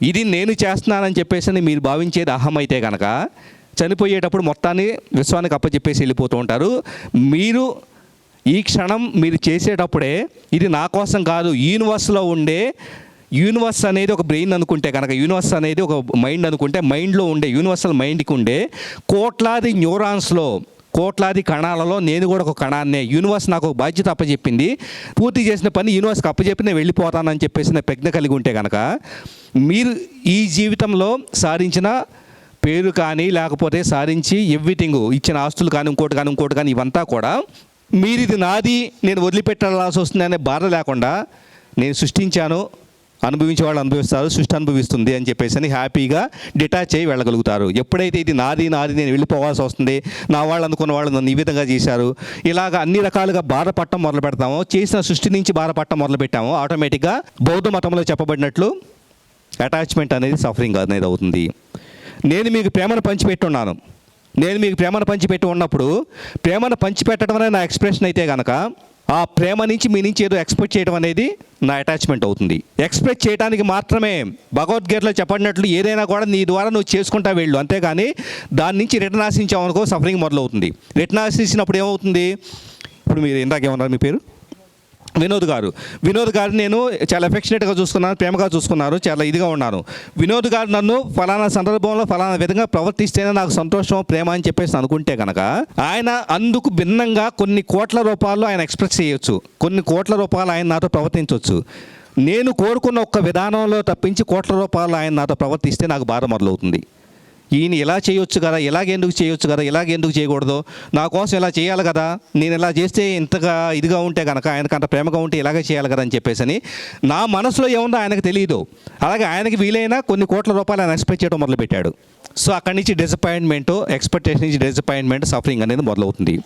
ఇది నేను చేస్తున్నానని చెప్పేసి అని మీరు భావించేది అహం అయితే కనుక చనిపోయేటప్పుడు మొత్తాన్ని విశ్వానికి అప్పచెప్పేసి వెళ్ళిపోతూ ఉంటారు. మీరు ఈ క్షణం మీరు చేసేటప్పుడే ఇది నా కోసం కాదు యూనివర్స్లో ఉండే యూనివర్స్ అనేది ఒక బ్రెయిన్ అనుకుంటే కనుక యూనివర్స్ అనేది ఒక మైండ్ అనుకుంటే మైండ్లో ఉండే యూనివర్సల్ మైండ్కి ఉండే కోట్లాది న్యూరాన్స్లో కోట్లాది కణాలలో నేను కూడా ఒక కణాన్నే యూనివర్స్ నాకు ఒక బాధ్యత అప్పచెప్పింది పూర్తి చేసిన పని యూనివర్స్కి అప్పచెప్పి నేను వెళ్ళిపోతానని చెప్పేసి నా ప్రజ్ఞ కలిగి ఉంటే కనుక మీరు ఈ జీవితంలో సాధించిన పేరు కానీ లేకపోతే సాధించి ఎవ్రీథింగ్ ఇచ్చిన ఆస్తులు కానీ ఇంకోటి కానీ ఇంకోటి కానీ ఇవంతా కూడా మీరు ఇది నాది నేను వదిలిపెట్టాల్సి వస్తుంది అనే బాధ లేకుండా నేను సృష్టించాను. అనుభవించే వాళ్ళు అనుభవిస్తారు సృష్టి అనుభవిస్తుంది అని చెప్పేసి అని హ్యాపీగా డిటాచ్ అయ్యి వెళ్ళగలుగుతారు. ఎప్పుడైతే ఇది నాది నాది నేను వెళ్ళిపోవాల్సి వస్తుంది నా వాళ్ళు అనుకున్న వాళ్ళు నన్ను ఈ విధంగా చేశారు ఇలాగ అన్ని రకాలుగా బాధపడటం మొదలు పెడతామో చేసిన సృష్టి నుంచి బాధపడటం మొదలు పెట్టామో ఆటోమేటిక్గా బౌద్ధ మతంలో చెప్పబడినట్లు అటాచ్మెంట్ అనేది సఫరింగ్ అనేది అవుతుంది. నేను మీకు ప్రేమను పంచిపెట్టున్నాను. నేను మీకు ప్రేమను పంచిపెట్టి ఉన్నప్పుడు ప్రేమను పంచిపెట్టడం అనేది నా ఎక్స్ప్రెషన్ అయితే కనుక ఆ ప్రేమ నుంచి మీ నుంచి ఏదో ఎక్స్పెక్ట్ చేయడం అనేది నా అటాచ్మెంట్ అవుతుంది. ఎక్స్పెక్ట్ చేయడానికి మాత్రమే భగవద్గీతలో చెప్పడినట్లు ఏదైనా కూడా నీ ద్వారా నువ్వు చేసుకుంటా వెళ్ళు. అంతేగాని దాని నుంచి రిటర్న్ ఆశించామనుకో సఫరింగ్ మొదలవుతుంది. రిటర్న్ ఆశించినప్పుడు ఏమవుతుంది? ఇప్పుడు మీరు ఇందాక ఏమన్నారు మీ పేరు? వినోద్ గారు. వినోద్ గారిని నేను చాలా ఎఫెక్షనేట్గా చూసుకున్నాను ప్రేమగా చూసుకున్నారు చాలా ఇదిగా ఉన్నాను. వినోద్ గారు నన్ను ఫలానా సందర్భంలో ఫలానా విధంగా ప్రవర్తిస్తేనే నాకు సంతోషం ప్రేమ అని చెప్పేసి అనుకుంటే కనుక ఆయన అందుకు భిన్నంగా కొన్ని కోట్ల రూపాయలు ఆయన ఎక్స్ప్రెస్ చేయొచ్చు. కొన్ని కోట్ల రూపాయలు ఆయన నాతో ప్రవర్తించవచ్చు నేను కోరుకున్న ఒక్క విధానంలో తప్పించి కోట్ల రూపాయలు ఆయన నాతో ప్రవర్తిస్తే నాకు బాధ మొదలవుతుంది. ఈయన ఇలా చేయొచ్చు కదా? ఇలాగెందుకు చేయొచ్చు కదా? ఇలాగెందుకు చేయకూడదు? నా కోసం ఇలా చేయాలి కదా? నేను ఇలా చేస్తే ఇంతగా ఇదిగా ఉంటే కనుక ఆయనకు అంత ప్రేమగా ఉంటే ఇలాగే చేయాలి కదా అని చెప్పేసి అని నా మనసులో ఏముందో ఆయనకు తెలియదు. అలాగే ఆయనకి వీలైనా కొన్ని కోట్ల రూపాయలు ఆయన ఎక్స్పెక్ట్ చేయడం మొదలుపెట్టాడు. సో అక్కడి నుంచి డిసప్పాయింట్మెంట్ ఎక్స్పెక్టేషన్ నుంచి డిసప్పాయింట్మెంట్ సఫరింగ్ అనేది మొదలవుతుంది.